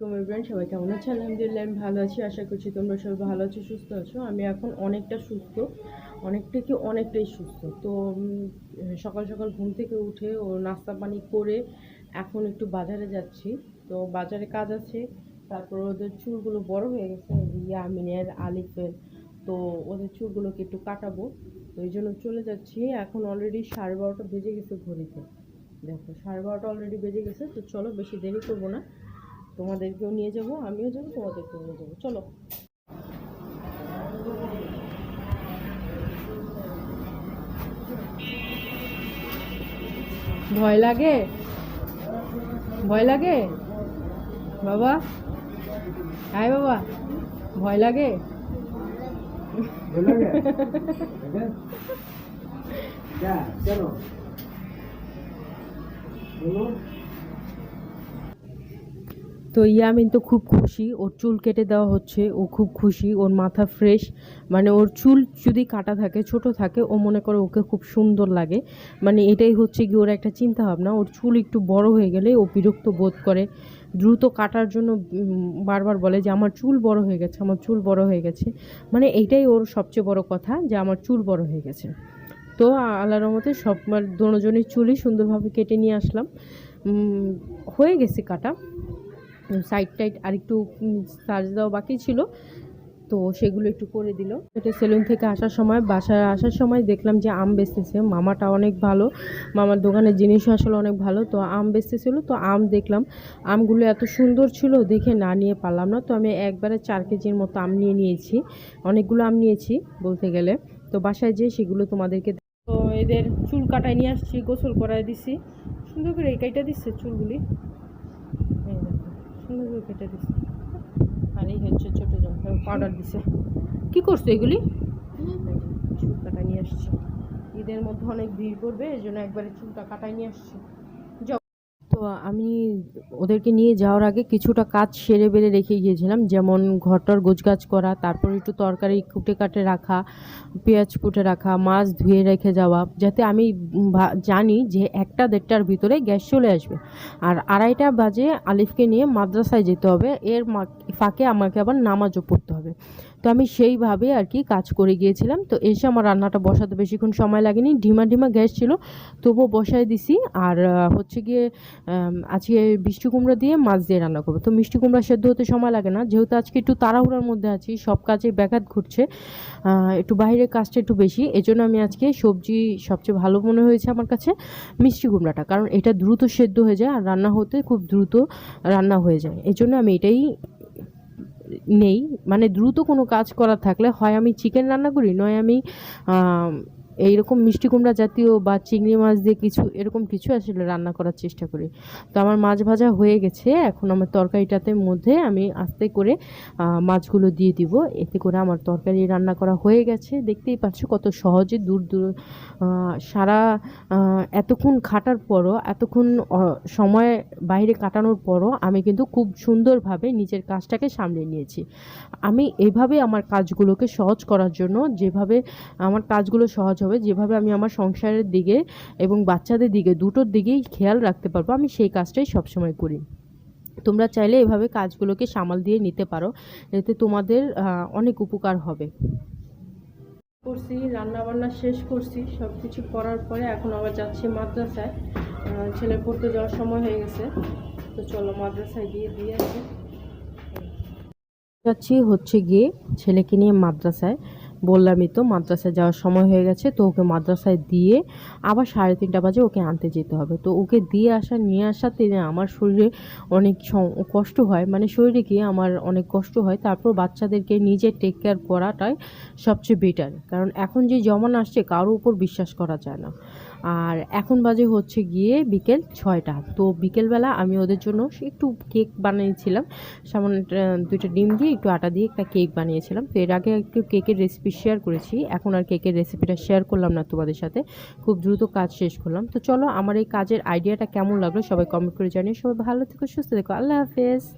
তোমার ফ্রেন্ড সবাই কেমন আছে আলহামদুলিল্লাহ, আমি ভালো আছি। আশা করছি তোমরা সবাই ভালো আছো, সুস্থ আছো। আমি এখন অনেকটা সুস্থ। অনেকটা কি অনেকটাই সুস্থ। তো সকাল সকাল ঘুম থেকে উঠে ও নাস্তা পানি করে এখন একটু বাজারে যাচ্ছি। তো, বাজারে কাজ আছে। তারপর ওদের চুলগুলো বড় হয়ে গেছে ইয়ামিনের, আলিফের। তো, ওদের চুলগুলোকে একটু কাটাবো। তো, এই জন্য চলে যাচ্ছি। এখন অলরেডি সাড়ে বারোটা বেজে গেছে ঘড়িতে। দেখো, সাড়ে বারোটা অলরেডি বেজে গেছে। তো, চলো, বেশি দেরি করব না। তোমাদেরকেও নিয়ে যাব আমিও যাব তোমাদেরকেও নিয়ে যাব। চলো। ভয় লাগে? ভয় লাগে? বাবা? হ্যাঁ বাবা। ভয় লাগে? চলো। তো ইয়ামিন তো খুব খুশি, ওর চুল কেটে দেওয়া হচ্ছে, ও খুব খুশি, ওর মাথা ফ্রেশ মানে ওর চুল যদি কাটা থাকে, ছোট থাকে, ও মনে করে ওকে খুব সুন্দর লাগে। মানে এটাই হচ্ছে কি ওর একটা চিন্তা ভাবনা ওর চুল একটু বড় হয়ে গেলে ও বিরক্ত বোধ করে। দ্রুত কাটার জন্য বারবার বলে যে, আমার চুল বড় হয়ে গেছে, আমার চুল বড় হয়ে গেছে। মানে এইটাই ওর সবচেয়ে বড় কথা, যে, আমার চুল বড় হয়ে গেছে। তো আল্লাহর রহমতে সব মানে দোনোজনের চুলই সুন্দরভাবে কেটে নিয়ে আসলাম। হয়ে গেছে কাটা। সাইড টাইড আর একটু সার্চ দেওয়া বাকি ছিল। তো সেগুলো একটু করে দিল। এটা সেলুন থেকে আসার সময়, বাসায় আসার সময় দেখলাম যে আম বেচতেছে। মামাটা অনেক ভালো। মামার দোকানের জিনিসও আসলে অনেক ভালো। তো আম বেচতেছিল, তো আম দেখলাম। আমগুলো এত সুন্দর ছিল, দেখে না নিয়ে পারলাম না। তো আমি একবারে চার কেজির মতো আম নিয়ে নিয়েছি। অনেকগুলো আম নিয়েছি বলতে গেলে। তো বাসায় যেয়ে সেগুলো তোমাদেরকে তো এদের চুল কাটায় নিয়ে আসছি, গোসল করায় দিছি। সুন্দর করে এই কাইটা দিচ্ছে চুলগুলি। সুন্দর করে কেটে দিছে। আর এই হচ্ছে ছোটো জন পাউডার দিছে। কি করছ এগুলি? চুল কাটায় নিয়ে আসছি। ঈদের মধ্যে অনেক ভিড় করবে এই জন্য একবারে চুলটা কাটাই নিয়ে আসছি। তো আমি ওদেরকে নিয়ে যাওয়ার আগে কিছুটা কাজ সেরে বেড়ে রেখে গিয়েছিলাম। যেমন ঘরটার গোছগাছ করা, তারপর একটু তরকারি কুটে কাটে রাখা, পেঁয়াজ কুটে রাখা, মাছ ধুয়ে রেখে যাওয়া, যাতে আমি জানি যে একটা দেড়টার ভিতরে গ্যাস চলে আসবে। আর আড়াইটা বাজে আলিফকে নিয়ে মাদ্রাসায় যেতে হবে। এর ফাঁকে আমাকে আবার নামাজও পড়তে হবে। তো আমি সেইভাবে আর কি কাজ করে গিয়েছিলাম। তো এসে আমার রান্নাটা বসাতে বেশিক্ষণ সময় লাগেনি। ঢিমা ঢিমা গ্যাস ছিল, তবুও বসায় দিছি। আর হচ্ছে গিয়ে আজকে মিষ্টি কুমড়া দিয়ে মাছ দিয়ে রান্না করব। তো মিষ্টি কুমড়া সেদ্ধ হতে সময় লাগে না। যেহেতু আজকে একটু তাড়াহুড়ার মধ্যে আছি, সব কাজে ব্যাঘাত ঘটছে একটু বাইরের কাজটা একটু বেশি। এজন্য আমি আজকে সবজি, সবচেয়ে ভালো মনে হয়েছে আমার কাছে, মিষ্টি কুমড়াটা। কারণ এটা দ্রুত সেদ্ধ হয়ে যায় আর রান্না হতে খুব দ্রুত রান্না হয়ে যায়। এজন্য আমি এটাই নেই। মানে দ্রুত কোনো কাজ করার থাকলে হয় আমি চিকেন রান্না করি নয় আমি আম, এইরকম মিষ্টি কুমড়া জাতীয় বা চিংড়ি মাছ দিয়ে কিছু এরকম কিছু আসলে রান্না করার চেষ্টা করি। তো আমার মাছ ভাজা হয়ে গেছে এখন আমার তরকারিটাতে মধ্যে আমি আস্তে করে মাছগুলো দিয়ে দিব। এতে করে আমার তরকারি রান্না করা হয়ে গেছে। দেখতেই পাচ্ছ কত সহজে দূর দূর সারা এতক্ষণ খাটার পরও এতক্ষণ সময় বাইরে কাটানোর পরও আমি কিন্তু খুব সুন্দরভাবে নিজের কাজটাকে সামলে নিয়েছি। আমি এভাবে আমার কাজগুলোকে সহজ করার জন্য যেভাবে আমার কাজগুলো সহজ হবে যেভাবে আমি আমার সংসারের দিকে এবং বাচ্চাদের দিকে দুটোর দিকেই খেয়াল রাখতে পারব। আমি সেই কাজটাই সবসময় করি। তোমরা চাইলে এভাবে কাজগুলোকে সামাল দিয়ে নিতে পারো এতে তোমাদের অনেক উপকার হবে। করছি রান্না বান্না শেষ করছি সব কিছু করার পরে এখন আবার যাচ্ছি মাদ্রাসায়। ছেলে পড়তে যাওয়ার সময় হয়ে গেছে তো চলো মাদ্রাসায় গিয়ে দিয়ে আসি। যাচ্ছি হচ্ছে গিয়ে ছেলেকে নিয়ে মাদ্রাসায়। বললামই তো, মাদ্রাসায় যাওয়ার সময় হয়ে গেছে, তো ওকে মাদ্রাসায় দিয়ে আবার সাড়ে তিনটা বাজে ওকে আনতে যেতে হবে। তো ওকে দিয়ে আসা, নিয়ে আসাতে আমার শরীরে অনেক কষ্ট হয়। মানে শরীরে গিয়ে আমার অনেক কষ্ট হয়। তারপর বাচ্চাদেরকে নিজে টেক কেয়ার করাটাই সবচেয়ে বেটার কারণ এখন যে জমান আসছে, কারোর উপর বিশ্বাস করা যায় না। আর এখন বাজে হচ্ছে গিয়ে বিকেল ছয়টা। তো বিকেলবেলা আমি ওদের জন্য একটু কেক বানিয়েছিলাম। সামান্য দুইটা ডিম দিয়ে একটু আটা দিয়ে একটা কেক বানিয়েছিলাম। তো এর আগে একটু কেকের রেসিপি শেয়ার করেছি। এখন আর কেকের রেসিপিটা শেয়ার করলাম না তোমাদের সাথে। খুব দ্রুত কাজ শেষ করলাম। তো চলো আমার এই কাজের আইডিয়াটা কেমন লাগল সবাই কমেন্ট করে জানিয়ে সবাই ভালো থেকো, সুস্থ থেকো। আল্লাহ হাফেজ।